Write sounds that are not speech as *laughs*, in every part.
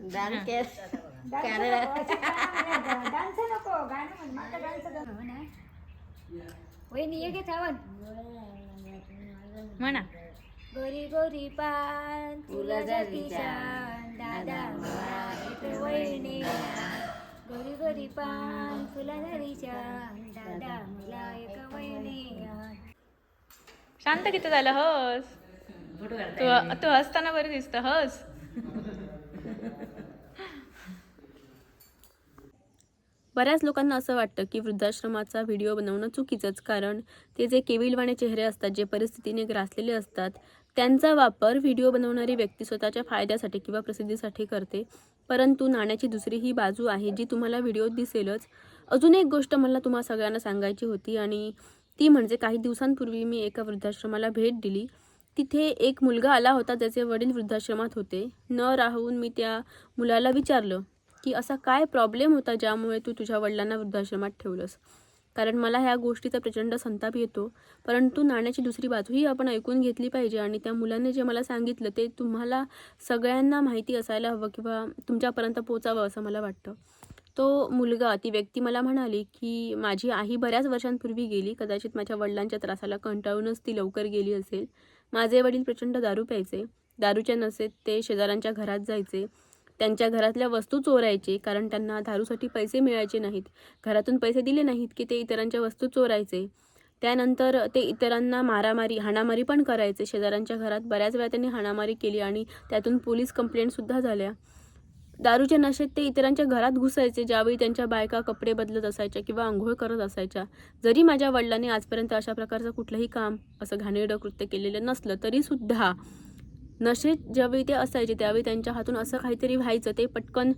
Dance केस. Dance नको गाणं म्हण मला डान्स वहिनी ये घे म्हणा. गोरी गोरी पान तुला छान दादा वहिनी. गोरी गोरी पान तुला जाती छान दादा मला एक वहिनी. शांत किती झालं हस? तू तू हसताना बरं दिसतं हस? बऱ्याच लोकांना असं वाटतं की वृद्धाश्रमाचा व्हिडिओ बनवणं चुकीचंच कारण ते जे केविलवाणे चेहरे असतात जे परिस्थितीने ग्रासलेले असतात त्यांचा वापर व्हिडिओ बनवणारी व्यक्ती स्वतःच्या फायद्यासाठी किंवा प्रसिद्धीसाठी करते. परंतु नाण्याची दुसरी ही बाजू आहे जी तुम्हाला व्हिडिओत दिसेलच. अजून एक गोष्ट मला तुम्हा सगळ्यांना सांगायची होती आणि ती म्हणजे काही दिवसांपूर्वी मी एका वृद्धाश्रमाला भेट दिली. तिथे एक मुलगा आला होता ज्याचे वडील वृद्धाश्रमात होते. न राहून मी त्या मुलाला विचारलं की असा काय प्रॉब्लेम होता ज्यामुळे तू तुझ्या वडिलांना वृद्धाश्रमात ठेवलंस? कारण मला ह्या गोष्टीचा प्रचंड संताप येतो. परंतु नाण्याची दुसरी बाजूही आपण ऐकून घेतली पाहिजे आणि त्या मुलाने जे मला सांगितलं ते तुम्हाला सगळ्यांना माहिती असायला हवं किंवा तुमच्यापर्यंत पोचावं असं मला वाटतं. तो मुलगा ती व्यक्ती मला म्हणाली की माझी आई बऱ्याच वर्षांपूर्वी गेली. कदाचित माझ्या वडिलांच्या त्रासाला कंटाळूनच ती लवकर गेली असेल. माझे वडील प्रचंड दारू प्यायचे. दारूच्या नसेत ते शेजाऱ्यांच्या घरात जायचे. त्यांच्या घरातल्या वस्तू चोरायचे कारण त्यांना दारूसाठी पैसे मिळायचे नाहीत. घरातून पैसे दिले नाहीत की ते इतरांच्या वस्तू चोरायचे. त्यानंतर ते इतरांना मारामारी हाणामारी पण करायचे. शेजाऱ्यांच्या घरात बऱ्याच वेळा त्यांनी हाणामारी केली आणि त्यातून पोलीस कंप्लेंटसुद्धा झाल्या. दारूच्या नशेत ते इतरांच्या घरात घुसायचे ज्यावेळी त्यांच्या बायका कपडे बदलत असायच्या किंवा आंघोळ करत असायच्या. जरी माझ्या वडिलांनी आजपर्यंत अशा प्रकारचं कुठलंही काम असं घाणेरडं कृत्य केलेलं नसलं तरीसुद्धा नशेत ज्यावेळी ते असायचे त्यावेळी त्यांच्या हातून असं काहीतरी व्हायचं. ते पटकन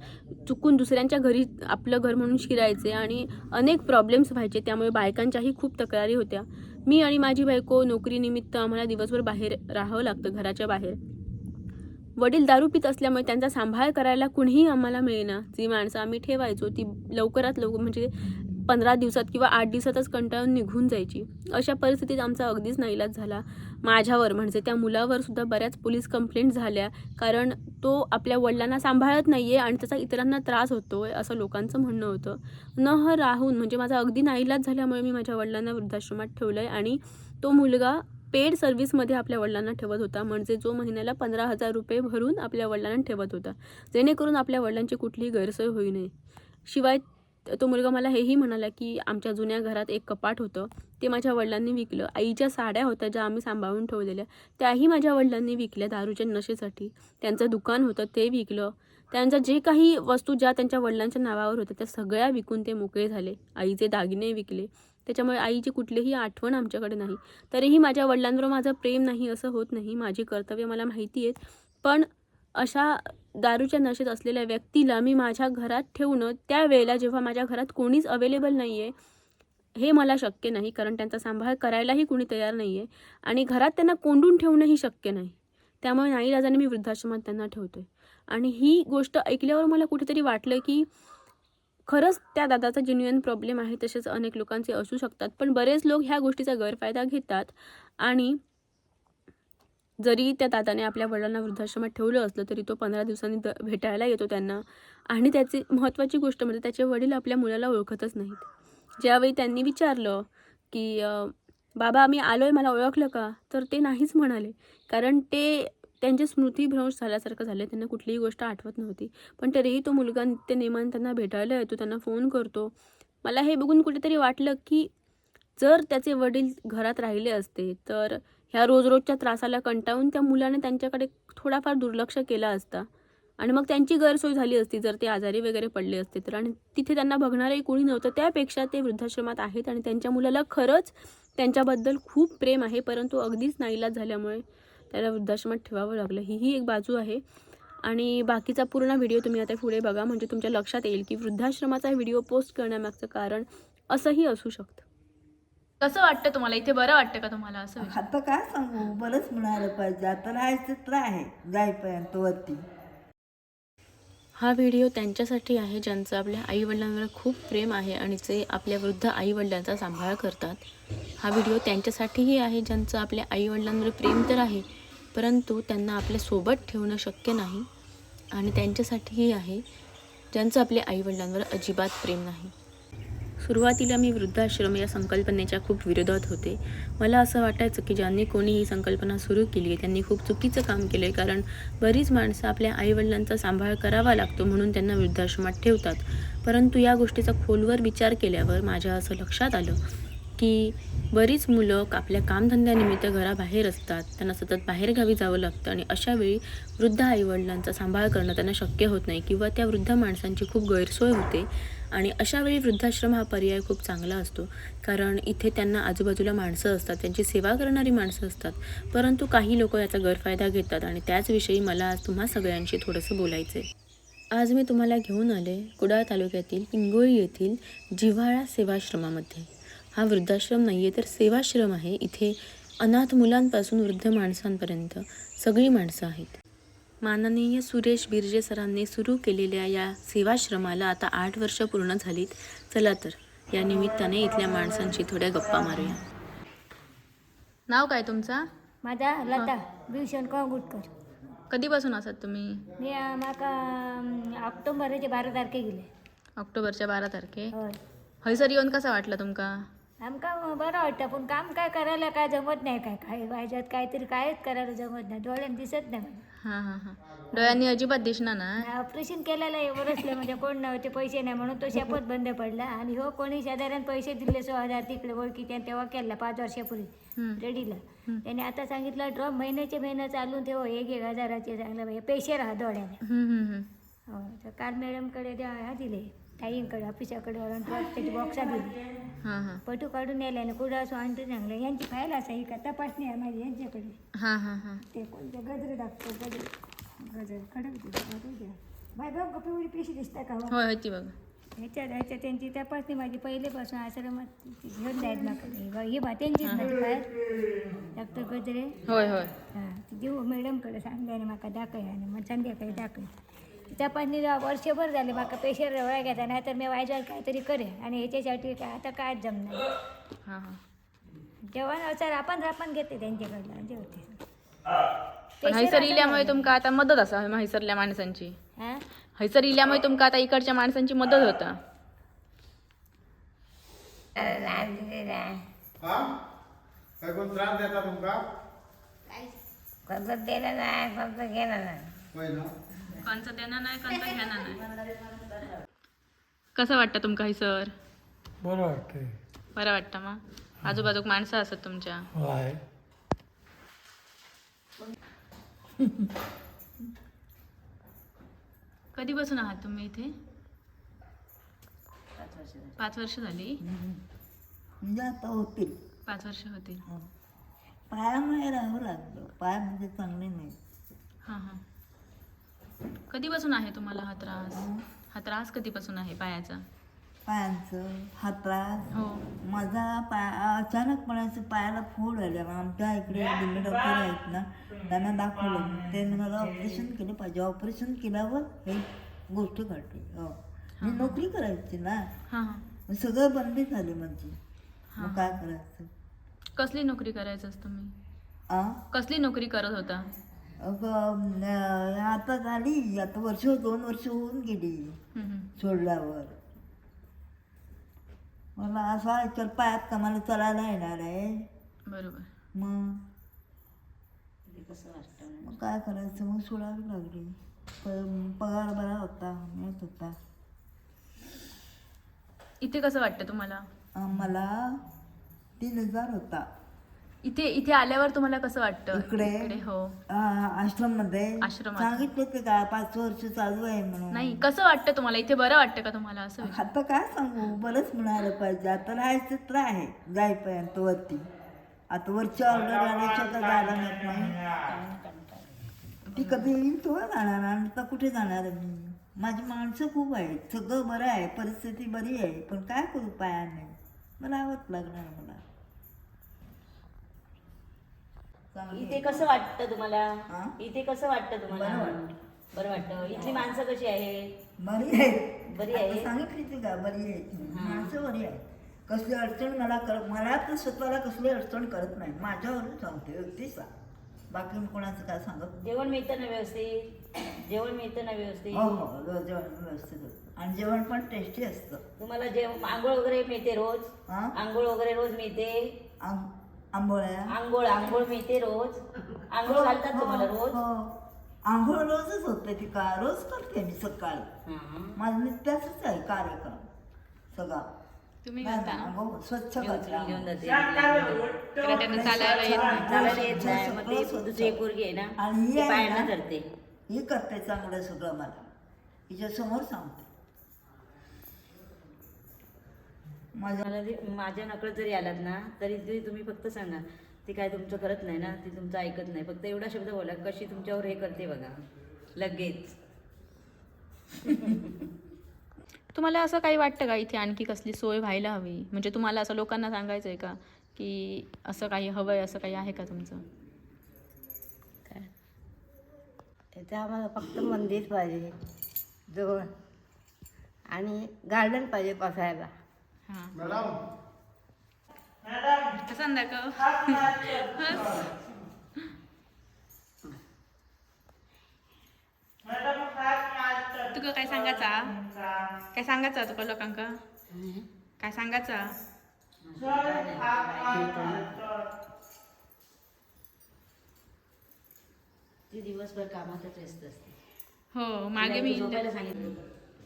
चुकून दुसऱ्यांच्या घरी आपलं घर म्हणून शिरायचे आणि अनेक प्रॉब्लेम्स व्हायचे. त्यामुळे बायकांच्याही खूप तक्रारी होत्या. मी आणि माझी बायको नोकरीनिमित्त आम्हाला दिवसभर बाहेर राहावं लागतं घराच्या बाहेर. वडील दारू पित असल्यामुळे त्यांचा सांभाळ करायला कुणीही आम्हाला मिळेना. जी माणसं आम्ही ठेवायचो ती लवकरात लवकर म्हणजे पंधरा दिवसात किंवा आठ दिवसातच कंटाळून निघून जायची. अशा परिस्थितीत आमचा अगदीच नाईलाज झाला. माझ्यावर म्हणजे त्या मुलावर सुद्धा बऱ्याच पोलीस कंप्लेंट झाल्या. कारण तो आपल्या वडिलांना सांभाळत नाही आहे आणि त्याचा इतरांना त्रास होतो आहे असं लोकांचं म्हणणं होतं. न ह राहून म्हणजे माझा अगदी नाईलाज झाल्यामुळे मी माझ्या वडिलांना वृद्धाश्रमात ठेवलं आहे आणि तो मुलगा पेड सर्व्हिसमध्ये आपल्या वडिलांना ठेवत होता. म्हणजे जो महिन्याला पंधरा हजार रुपये भरून आपल्या वडिलांना ठेवत होता. जेणेकरून आपल्या वडिलांची कुठलीही गैरसोय होऊ नये. शिवाय तो मुलगा मला हेही म्हणाला की आमच्या जुन्या घरात एक कपाट होतं. ते माझ्या वडिलांनी विकलं. आईच्या साड्या होत्या ज्या आम्ही सांभाळून ठेवलेल्या. त्याही माझ्या वडिलांनी विकल्या दारूच्या नशेसाठी. त्यांचं दुकान होतं ते विकलं. त्यांच्या जे काही वस्तू ज्या त्यांच्या वडिलांच्या नावावर होत्या त्या सगळ्या विकून ते मोकळे झाले. आईचे दागिने विकले. त्याच्यामुळे आईची कुठलीही आठवण आमच्याकडे नाही. तरीही माझ्या वडिलांवर माझं प्रेम नाही असं होत नाही. माझी कर्तव्य मला माहिती आहेत. पण अशा दारूच्या नशेत असलेल्या व्यक्तीला मी माझ्या घरात ठेवणं त्यावेळेला जेव्हा माझ्या घरात कोणीच अवेलेबल नाही आहे हे मला शक्य नाही कारण त्यांचा सांभाळ करायलाही कोणी तयार नाही आहे आणि घरात त्यांना कोंडून ठेवणंही शक्य नाही. त्यामुळे नाईलाजाने मी वृद्धाश्रमात त्यांना ठेवतो आहे आणि ही गोष्ट ऐकल्यावर मला कुठेतरी वाटलं की खरंच त्या दादाचा जेन्युअन प्रॉब्लेम आहे तसेच अनेक लोकांचे असू शकतात पण बरेच लोक ह्या गोष्टीचा गैरफायदा घेतात आणि जरी त्या ताताने आपल्या वडिलांना वृद्धाश्रमात ठेवलं असलं तरी तो पंधरा दिवसांनी द भेटायला येतो त्यांना. आणि त्याची महत्त्वाची गोष्ट म्हणजे त्याचे वडील आपल्या मुलाला ओळखतच नाहीत. ज्यावेळी त्यांनी विचारलं की बाबा आम्ही आलो आहे मला ओळखलं का? तर ते नाहीच म्हणाले. कारण ते त्यांचे स्मृतीभ्रंश झाल्यासारखं झालं त्यांना कुठलीही गोष्ट आठवत नव्हती. पण तरीही तो मुलगा नित्य नेमान त्यांना भेटायला येतो त्यांना फोन करतो. मला हे बघून कुठेतरी वाटलं की जर त्याचे वडील घरात राहिले असते तर ह्या रोज रोजच्या त्रासाला कंटाळून त्या मुलाने त्यांच्याकडे थोडाफार दुर्लक्ष केला असता. आणि मग त्यांची गैरसोय झाली असती जर ते आजारी वगैरे पडले असते तर. आणि तिथे त्यांना बघणारही कोणी नव्हतं. त्यापेक्षा ते वृद्धाश्रमात आहेत आणि त्यांच्या मुलाला खरंच त्यांच्याबद्दल खूप प्रेम आहे परंतु अगदीच नाईलाज झाल्यामुळे त्याला वृद्धाश्रमात ठेवावं लागलं. ही ही एक बाजू आहे. आणि बाकीचा पूर्ण व्हिडिओ तुम्ही आता पुढे बघा म्हणजे तुमच्या लक्षात येईल की वृद्धाश्रमाचा व्हिडिओ पोस्ट करण्यामागचं कारण असंही असू शकतं. कसं वाटतं तुम्हाला? इथे बरं वाटतं का तुम्हाला असं आता काय सांगू? बरंच म्हणायला पाहिजे. आता राहायचं तर आहे जाईपर्यंत वरती. हा व्हिडिओ त्यांच्यासाठी आहे ज्यांचं आपल्या आईवडिलांवर खूप प्रेम आहे आणि जे आपल्या वृद्ध आईवडिलांचा सांभाळ करतात. हा व्हिडिओ त्यांच्यासाठीही आहे ज्यांचं आपल्या आईवडिलांवर प्रेम तर आहे परंतु त्यांना आपल्यासोबत ठेवणं शक्य नाही. आणि त्यांच्यासाठीही आहे ज्यांचं आपल्या आईवडिलांवर अजिबात प्रेम नाही. सुरुवातीला मी वृद्धाश्रम या संकल्पनेच्या खूप विरोधात होते. मला असं वाटायचं की ज्यांनी कोणी ही संकल्पना सुरू केली आहे त्यांनी खूप चुकीचं काम केलं आहे कारण बरीच माणसं आपल्या आईवडिलांचा सांभाळ करावा लागतो म्हणून त्यांना वृद्धाश्रमात ठेवतात. परंतु या गोष्टीचा खोलवर विचार केल्यावर माझ्या असं लक्षात आलं की बरीच मुलं आपल्या कामधंद्यानिमित्त घराबाहेर असतात. त्यांना सतत बाहेरगावी जावं लागतं आणि अशा वेळी वृद्ध आईवडिलांचा सांभाळ करणं त्यांना शक्य होत नाही किंवा त्या वृद्ध माणसांची खूप गैरसोय होते. आणि अशावेळी वृद्धाश्रम हा पर्याय खूप चांगला असतो. कारण इथे त्यांना आजूबाजूला माणसं असतात त्यांची सेवा करणारी माणसं असतात. परंतु काही लोक याचा गैरफायदा घेतात आणि त्याचविषयी मला आज तुम्हा सगळ्यांशी थोडंसं बोलायचं आहे आज मी तुम्हाला घेऊन आले कुडाळ तालुक्यातील पिंगोळी येथील जिव्हाळा सेवाश्रमामध्ये. हा वृद्धाश्रम नाही आहे तर सेवाश्रम आहे. इथे अनाथ मुलांपासून वृद्ध माणसांपर्यंत सगळी माणसं आहेत. माननीय सुरेश बिर्जे सरांनी सुरू केलेल्या या सेवाश्रमाला आता आठ वर्ष पूर्ण झालीत. चला तर या निमित्ताने इथल्या माणसांशी थोड्या गप्पा मारूया. नाव काय तुमचा? माझा लता भीषण कोंगुटकर कधीपासून असत तुम्ही? मी अं, म्हाका अं, ऑक्टोबराचे बारा तारखे गेले. ऑक्टोबरच्या बारा तारखे. हय. हयसर येऊन कसा वाटला तुमका? आमका बरं वाटतं पण काम काय करायला काय जमत नाही काय काय व्हायच्यात काहीतरी कायच करायला जमत नाही डोळ्यात दिसत नाही मला. हां हां हां. डोळ्यांनी अजिबात दिसणार ना? ऑपरेशन केलेलं आहे वरसले म्हणजे कोण नव्हते पैसे नाही म्हणून तो शपथ बंद पडला. आणि हो कोणी साधारण पैसे दिले सो हजार तिकडे ओळखी त्याने तेव्हा केला पाच वर्षापूर्वी हम्म. रेडीला त्याने आता सांगितलं ड्रॉप महिन्याचे महिना चालून हो एक एक हजाराचे चांगलं पैसे राहा डोळ्याने. हम्म, हम्म, हम्म. हो तर काल मॅडमकडे ह्या दिले. ताईंकडे ऑफिसाकडे वळून त्याची बॉक्सा दिली हां हां. पटू काढून नेल्याने कुठं असं आणतो चांगलं. यांची फाईल असा ही का तपासणी आहे माझी यांच्याकडे. हां हां हां. ते कोणते गजरे दाखतो गजरे. गजर खडक द्या. बाय बघ पिवळी पेशी दिसता का हो? होय होती बघ. ह्याच्यात ह्याच्यात त्यांची तपासणी माझी पहिलेपासून आश्रमात घेऊन जायत नका ही बा त्यांचीच माझी काय डॉक्टर गजरे. होय होय. हां देऊ मॅडमकडे सांगल्याने म्हाका दाखय आणि मग संध्याकाळी दाखय ती तपासणी जेव्हा वर्षभर झाले म्हाका पेशर रवळा घेता नाही तर मी वायजात काहीतरी करे आणि ह्याच्यासाठी काय आता काय जमणार? हां हां. जेवण सर आपण आपण घेते त्यांच्याकडलं जेवते. पण हैसर इल्यामुळे तुमका आता मदत असा हैसरल्या माणसांची. हां? हैसर इल्यामुळे तुमका आता इकडच्या माणसांची मदत होता. हा? काय कोण त्रास देता तुमका? कोणतं दिलं नाही कोणतं गेलं नाही. कंच देणार नाही कंच घेणार नाही. कसं वाटतं तुमका हैसर बरं वाटते बरं वाटतं मग? आजूबाजूक माणसं असत तुमच्या. आहे कधीपासून आहात तुम्ही इथे? पाच वर्ष झाली. म्हणजे आता होतील. पाच वर्ष होतील. पायामुळे राहावं लागलं. पाय म्हणजे चांगले नाही. हां हां. कधीपासून आहे तुम्हाला हा त्रास? हा त्रास कधीपासून आहे पायाचा? पायांचं हातात हो. माझा पाय अचानकपणाचं पायाला फोड आल्या आमच्या इकडे दिल्ली डॉक्टर आहेत ना त्यांना दाखवलं. ते मला ऑपरेशन केलं पाहिजे. ऑपरेशन केल्यावर हे गोष्ट घडली हो. मी नोकरी करायची ना. हां हां. मग सगळं बंदी झाली मग काय करायचं? कसली नोकरी करायचं असतं तुम्ही? आ? कसली नोकरी करत होता? आता झाली आता वर्ष दोन वर्ष होऊन गेली. सोडल्यावर. मला असं आहे चल पायात का मला चालायला येणार आहे. बरोबर. मग? मग काय करायचं? मग सोडावी लागली. प- पगार बरा होता मिळत होता. इथे कसं वाटतं तुम्हाला? आम्हाला तीन हजार होता. इथे इथे आल्यावर तुम्हाला कसं वाटतं? इकडे? हो. आश्रममध्ये आश्रमात. सांगितलं ते का पाच वर्ष चालू आहे म्हणून. नाही कसं वाटतं तुम्हाला? इथे बरं वाटतं का तुम्हाला असं विचार- आता काय सांगू? बरंच म्हणायला पाहिजे. आता राहायचं तर आहे जाईपर्यंत वरती. आता वरची ऑर्डर आल्याच्या का जायला मिळत नाही. ती कधी येईल तो जाणार आणि आता कुठे जाणार मी? माझी माणसं खूप आहेत. सगळं बरं आहे परिस्थिती बरी आहे पण काय करू पायाने? मला आवत लागणार मला चांगली इथे कसं वाटतं तुम्हाला? हा? इथे कसं वाटतं तुम्हाला? बरं वाटतं. बरं वाटतं. इथली माणसं कशी आहेत? बरी आहे बरी आता आहे? सांगितली ती का? बरी आहे ती. माणसं बरी आहे कसली अडचण मला कर मला तर स्वतःला कसली अडचण करत नाही. माझ्यावरून सांगते. सांग. बाकी मी कोणाचं काय सांगत जेवण मिळतं ना व्यवस्थित? जेवण मिळतं ना व्यवस्थित? हो हो. रोज जेवण व्यवस्थित होतं. आणि जेवण पण टेस्टी असतं. तुम्हाला जेव आंघोळ वगैरे मिळते रोज? हां? आंघोळ वगैरे रोज मिळते? आंबोळ्या आंघोळ आंघोळ मिळते रोज. आंघोळ घालतात तुम्हाला रोज? हो. आंघोळ रोजच होते ती का? रोज करते मी सकाळी. हां. माझं नित्याच आहे कार्यक्रम सगळा. तुम्ही नाही करता ना? हो, स्वच्छ घेऊन करते जाते. तर त्यांना चालायला येत नाही. चालायला येत नाही. मग ती दुसरी एक पोरगी आहे ना आणि ही ती आहे पायांना ना, धरते. ही करते चांगलं सगळं मला. हिच्या समोर सांगते. माझ्या माझ्या नकळत जरी आलात ना तरी ती तुम्ही फक्त सांगा. ती काय तुमचं करत नाही ना ती तुमचं ऐकत नाही. फक्त एवढा शब्द बोला कशी तुमच्यावर हे करते बघा. लगेच. *laughs* तुम्हाला असं काही वाटतं का? इथे आणखी कसली सोय व्हायला हवी? म्हणजे तुम्हाला असं लोकांना सांगायचं आहे का? की असं काही हवं आहे असं काही आहे का तुमचं? काय? इथे आम्हाला फक्त मंदिर पाहिजे. जवळ आणि गार्डन पाहिजे बसायला मॅडम कसं दाखव तुका काय सांगायचा काय सांगायचा तुका लोकांका काय सांगायचा ती दिवसभर कामातच व्यस्त असते हो मागे मी झोपायला सांगितलं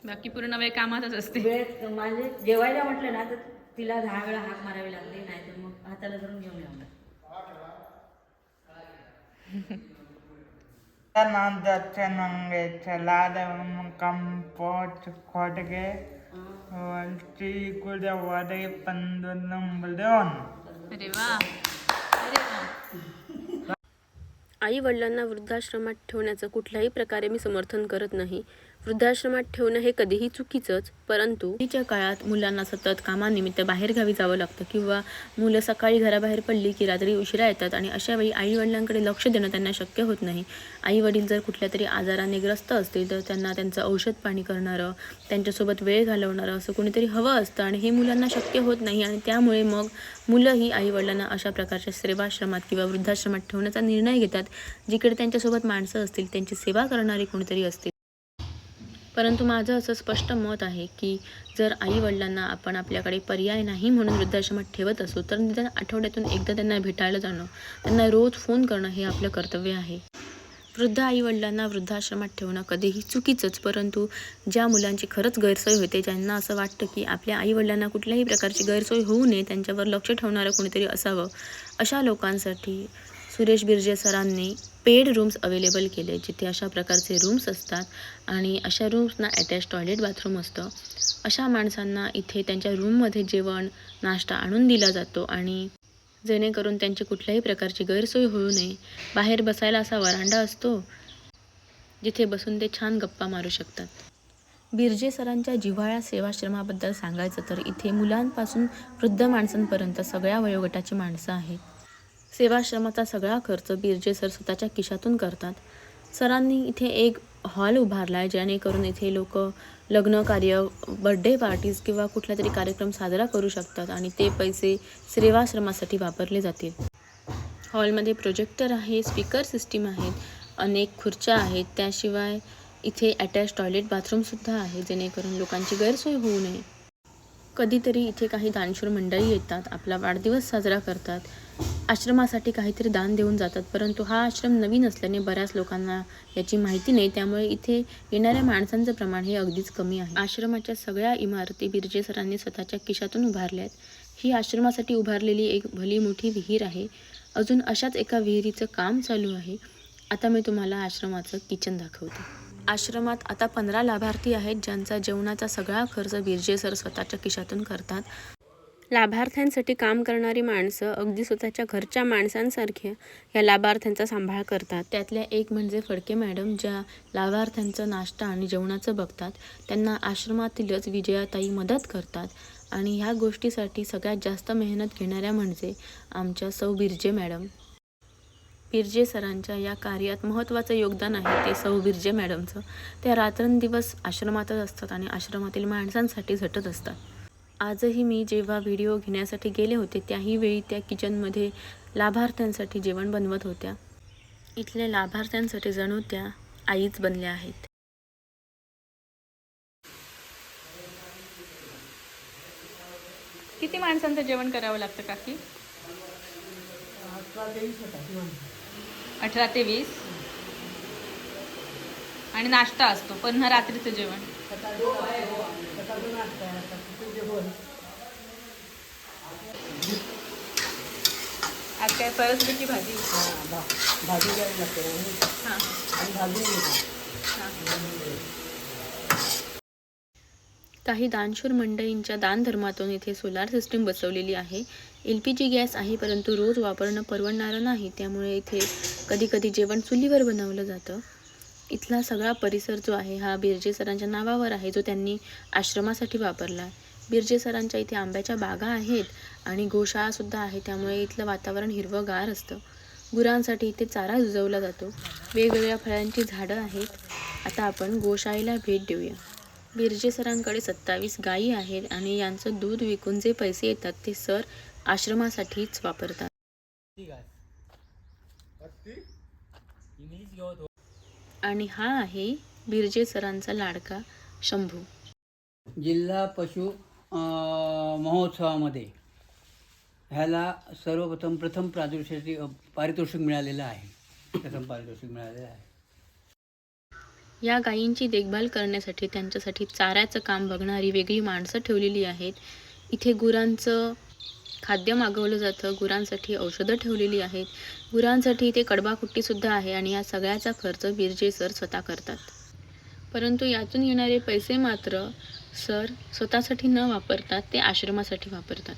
बाकी पूर्ण वेळ कामातच असते. वेळ माझे जेवायला म्हटलं ना तर तिला दहा वेळा हाक मारावी लागते नाहीतर मग हाताला धरून घेऊन यावं *laughs* आई वडिलांना वृद्धाश्रमात ठेवण्याचं कुठल्याही प्रकारे मी समर्थन करत नाही. वृद्धाश्रमात ठेवणं हे कधीही चुकीचंच परंतु आधीच्या काळात मुलांना सतत कामानिमित्त बाहेरगावी जावं लागतं किंवा मुलं सकाळी घराबाहेर पडली की रात्री उशिरा येतात आणि अशा वेळी आई वडिलांकडे लक्ष देणं त्यांना शक्य होत नाही. आई वडील जर कुठल्या तरी आजाराने ग्रस्त असतील तर त्यांना त्यांचं औषध पाणी करणारं त्यांच्यासोबत वेळ घालवणारं असं कोणीतरी हवं असतं आणि हे मुलांना शक्य होत नाही आणि त्यामुळे मग मुलंही आई वडिलांना अशा प्रकारच्या सेवाश्रमात किंवा वृद्धाश्रमात ठेवण्याचा निर्णय घेतात. जिकडे त्यांच्यासोबत माणसं असतील त्यांची सेवा करणारी कोणीतरी असतील. परंतु माझं असं स्पष्ट मत आहे की जर आई वडिलांना आपण आपल्याकडे पर्याय नाही म्हणून वृद्धाश्रमात ठेवत असू तर निदान आठवड्यातून एकदा त्यांना भेटायला जाणं त्यांना रोज फोन करणं हे आपलं कर्तव्य आहे. वृद्ध आई वडिलांना वृद्धाश्रमात ठेवणं कधीही चुकीचंच परंतु ज्या मुलांची खरंच गैरसोय होते ज्यांना असं वाटतं की आपल्या आई वडिलांना कुठल्याही प्रकारची गैरसोय होऊ नये त्यांच्यावर लक्ष ठेवणारं कोणीतरी असावं अशा लोकांसाठी सुरेश बिर्जे सरांनी पेड रूम्स अवेलेबल केले जिथे अशा प्रकारचे रूम्स असतात आणि अशा रूम्सना अटॅच टॉयलेट बाथरूम असतं. अशा माणसांना इथे त्यांच्या रूममध्ये जेवण नाश्ता आणून दिला जातो आणि जेणेकरून त्यांची कुठल्याही प्रकारची गैरसोय होऊ नये. बाहेर बसायला असा वरांडा असतो जिथे बसून ते छान गप्पा मारू शकतात. बिर्जे सरांच्या जिव्हाळ्या सेवाश्रमाबद्दल सांगायचं तर इथे मुलांपासून वृद्ध माणसांपर्यंत सगळ्या वयोगटाची माणसं आहेत. सेवाश्रमाचा सगळा खर्च बिर्जे सर स्वतःच्या खिशातून करतात. सरांनी इथे एक हॉल उभारला आहे जेणेकरून इथे लोक लग्न कार्य बड्डे पार्टीज किंवा कुठला तरी कार्यक्रम साजरा करू शकतात आणि ते पैसे सेवाश्रमासाठी वापरले जातील. हॉलमध्ये प्रोजेक्टर आहे स्पीकर सिस्टीम आहेत अनेक खुर्च्या आहेत. त्याशिवाय इथे अटॅच टॉयलेट बाथरूमसुद्धा आहे जेणेकरून लोकांची गैरसोय होऊ नये. कधीतरी इथे काही दानशूर मंडळी येतात आपला वाढदिवस साजरा करतात. आश्रमासाठी काहीतरी दान देऊन जातात. परंतु हा आश्रम नवीन असल्याने बऱ्याच लोकांना याची माहिती नाही. त्यामुळे इथे येणाऱ्या माणसांचं प्रमाण हे अगदीच कमी आहे. आश्रमाच्या सगळ्या इमारती बिर्जे सरांनी स्वतःच्या खिशातून उभारल्या आहेत ही आश्रमासाठी उभारलेली एक भली मोठी विहीर आहे. अजून अशाच एका विहिरीचं काम चालू आहे. आता मी तुम्हाला आश्रमाचं किचन दाखवते. आश्रमात आता पंधरा लाभार्थी आहेत ज्यांचा जेवणाचा सगळा खर्च बिर्जे सर स्वतःच्या खिशातून करतात. लाभार्थ्यांसाठी काम करणारी माणसं अगदी स्वतःच्या घरच्या माणसांसारखे या लाभार्थ्यांचा सांभाळ करतात. त्यातल्या एक म्हणजे फडके मॅडम ज्या लाभार्थ्यांचं नाश्ता आणि जेवणाचं बघतात त्यांना आश्रमातीलच विजयाताई मदत करतात आणि ह्या गोष्टीसाठी सगळ्यात जास्त मेहनत घेणाऱ्या म्हणजे आमच्या सौ बिर्जे मॅडम. बिर्जे सरांच्या या कार्यात महत्त्वाचं योगदान आहे ते सौ बिर्जे मॅडमचं. त्या रात्रंदिवस आश्रमातच असतात आणि आश्रमातील माणसांसाठी झटत असतात. आजही मी जेव्हा व्हिडिओ घेण्यासाठी गेले होते त्याही वेळी त्या किचनमध्ये लाभार्थ्यांसाठी जेवण बनवत होत्या. इथल्या लाभार्थ्यांसाठी जणू त्या आईच बनल्या आहेत. किती माणसांचं जेवण करावं लागतं काकी? अठरा ते वीस आणि नाश्ता असतो पण रात्रीचं जेवण? आज काय परसबीची भाजी भाजी? द्यावी लागते हां. आणि भाजी काही दानशूर मंडळींच्या दानधर्मातून इथे सोलार सिस्टीम बसवलेली आहे. एल पी जी गॅस आहे परंतु रोज वापरणं परवडणारं नाही. त्यामुळे इथे कधी कधी जेवण चुलीवर बनवलं जातं. इथला सगळा परिसर जो आहे हा बिरजे सरांच्या नावावर आहे जो त्यांनी आश्रमासाठी वापरला. आहे बिरजे सरांच्या इथे आंब्याच्या बागा आहेत आणि गोशाळासुद्धा आहे त्यामुळे इथलं वातावरण हिरवंगार असतं. गुरांसाठी इथे चारा जुजवला जातो. वेगवेगळ्या फळांची झाडं आहेत. आता आपण गोशाळेला भेट देऊया. बिरजे सरांकडे सत्तावीस गायी आहेत आणि यांचं दूध विकून जे पैसे येतात ते सर आश्रमासाठीच वापरतात. आणि हा आहे बिरजे सरांचा लाडका शंभू. जिल्हा पशु महोत्सवामध्ये ह्याला सर्वप्रथम प्रथम पारितोषिक पारितोषिक मिळालेलं आहे. प्रथम पारितोषिक मिळालेलं आहे. या गायींची देखभाल करण्यासाठी त्यांच्यासाठी चाऱ्याचं काम बघणारी वेगळी माणसं ठेवलेली आहेत. इथे गुरांचं खाद्य मागवलं जातं. गुरांसाठी औषधं ठेवलेली आहेत. गुरांसाठी इथे कडबाकुट्टीसुद्धा आहे आणि या सगळ्याचा खर्च बिरजे सर स्वतः करतात. परंतु यातून येणारे पैसे मात्र सर स्वतःसाठी न वापरतात ते आश्रमासाठी वापरतात.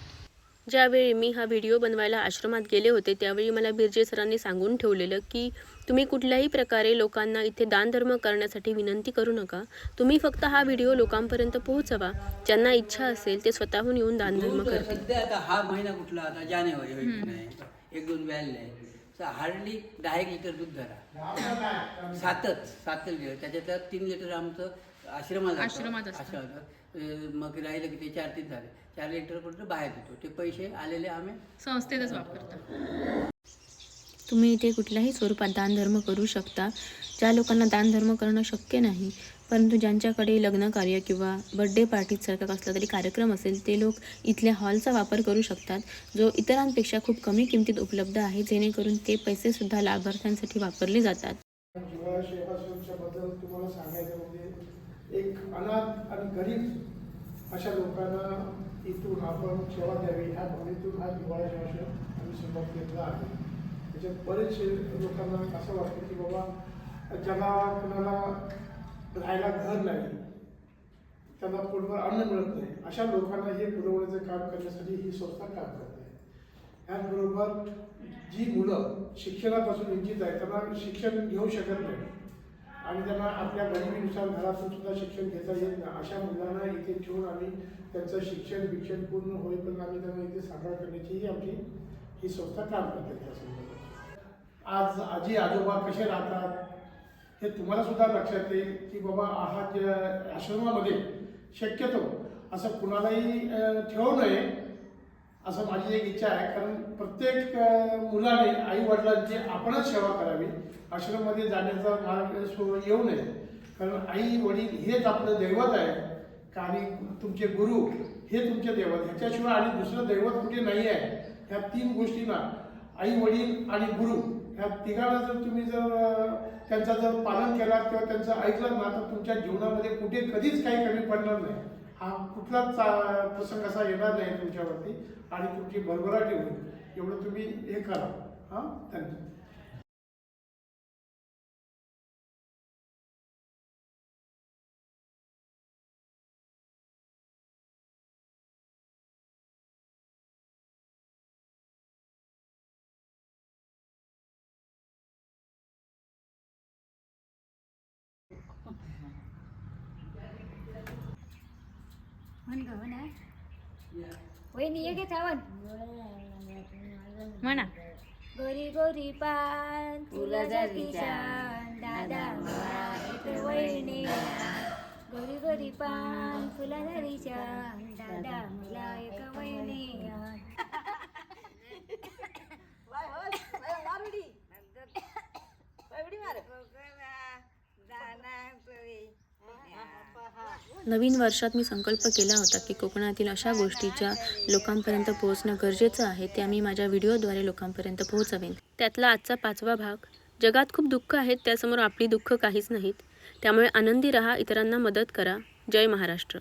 ज्यावेळी मी हा व्हिडिओ बनवायला आश्रमात गेले होते त्यावेळी मला बिरजे सरांनी सांगून ठेवलेलं की तुम्ही कुठल्याही प्रकारे लोकांना इथे दानधर्म करण्यासाठी विनंती करू नका. तुम्ही फक्त हा व्हिडिओ लोकांपर्यंत पोहोचवा. ज्यांना इच्छा असेल ते स्वतःहून येऊन दानधर्म करतील. आता हा महिना कुठला? आता जानेवारी एक दोन व्यायला हार्डली दहा एक लिटर दूध धरा. सातच सातच लिटर. त्याच्यातलं तीन लिटर आमचं आश्रमाला आश्रमात असतं. आश्रमात. मग राहिलं की ते चार तीन झाले. चार लिटर कुठं? बाहेर देतो. ते पैसे आलेले आम्ही संस्थेतच वापरतात तुम्ही इथे कुठल्याही स्वरूपात दानधर्म करू शकता. ज्या लोकांना दानधर्म करणं शक्य नाही परंतु ज्यांच्याकडे लग्न कार्य किंवा बड्डे पार्टीसारखा कसला तरी कार्यक्रम असेल ते लोक इथल्या हॉलचा वापर करू शकतात जो इतरांपेक्षा खूप कमी किमतीत उपलब्ध आहे जेणेकरून ते पैसेसुद्धा लाभार्थ्यांसाठी वापरले जातात. जिव्हाळा सेवा संस्थेबद्दल तुम्हाला सांगायचं म्हणजे एक अनाथ आणि गरीब अशा लोकांना इथून आपण सेवा द्यावी. ह्या भावनेतून हा दिवाळी सेवा आम्ही सुरुवात घेतला आहे. त्याच्यात बरेचसे लोकांना असं वाटतं की बाबा ज्याला कुणाला राहायला घर नाही त्यांना पोटभर अन्न मिळत नाही अशा लोकांना हे पुरवण्याचं काम करण्यासाठी ही संस्था काम करते. त्याचबरोबर जी मुलं शिक्षणापासून वंचित आहेत त्यांना शिक्षण घेऊ शकत नाही. आणि त्यांना आपल्या गरिबीनुसार घरातून सुद्धा शिक्षण घेता येत नाही. अशा मुलांना इथे ठेवून आम्ही त्यांचं शिक्षण बिक्षण पूर्ण होईपर्यंत आम्ही त्यांना इथे साकार करण्याचीही आमची ही संस्था काम करते त्या संदर्भात. आज आजी आजोबा कसे राहतात हे तुम्हाला सुद्धा लक्षात येईल की बाबा हा आश्रमामध्ये शक्यतो असं कुणालाही ठेवू नये. असं माझी एक इच्छा आहे. कारण प्रत्येक मुलाने आई वडिलांची आपणच सेवा करावी. आश्रममध्ये जाण्याचा मार्ग येऊ नये. कारण आई वडील हेच आपलं दैवत आहे. आणि तुमचे गुरु हे तुमचे दैवत. ह्याच्याशिवाय आणि दुसरं दैवत कुठे नाही आहे. ह्या तीन गोष्टींना आई वडील आणि गुरु ह्या तिघांना जर तुम्ही जर त्यांचा त्यांचं जर पालन केलात किंवा त्यांचं ऐकलं ना तर तुमच्या जीवनामध्ये कुठे कधीच काही कमी पडणार नाही. हा कुठलाच प्रसंग असा येणार नाही तुमच्यावरती आणि तुमची भरभराटी होईल एवढं तुम्ही हे करा. हां? थँक्यू म्हण. वहिनी ये घे चावण म्हणा. गोरी गोरी पान तुला जाती छान दादा मला एक वहिनी गोरी गोरी पान तुला झाली छान दादा मला एक वहिनी *laughs* नवीन वर्षात मी संकल्प केला होता की कोकणातील अशा गोष्टी ज्या लोकांपर्यंत पोहोचणं गरजेचं आहे त्या मी माझ्या व्हिडिओद्वारे लोकांपर्यंत पोहोचवेन. त्यातला आजचा पाचवा भाग जगात खूप दुःख आहेत त्यासमोर आपली दुःख काहीच नाहीत. त्यामुळे आनंदी रहा इतरांना मदत करा. जय महाराष्ट्र.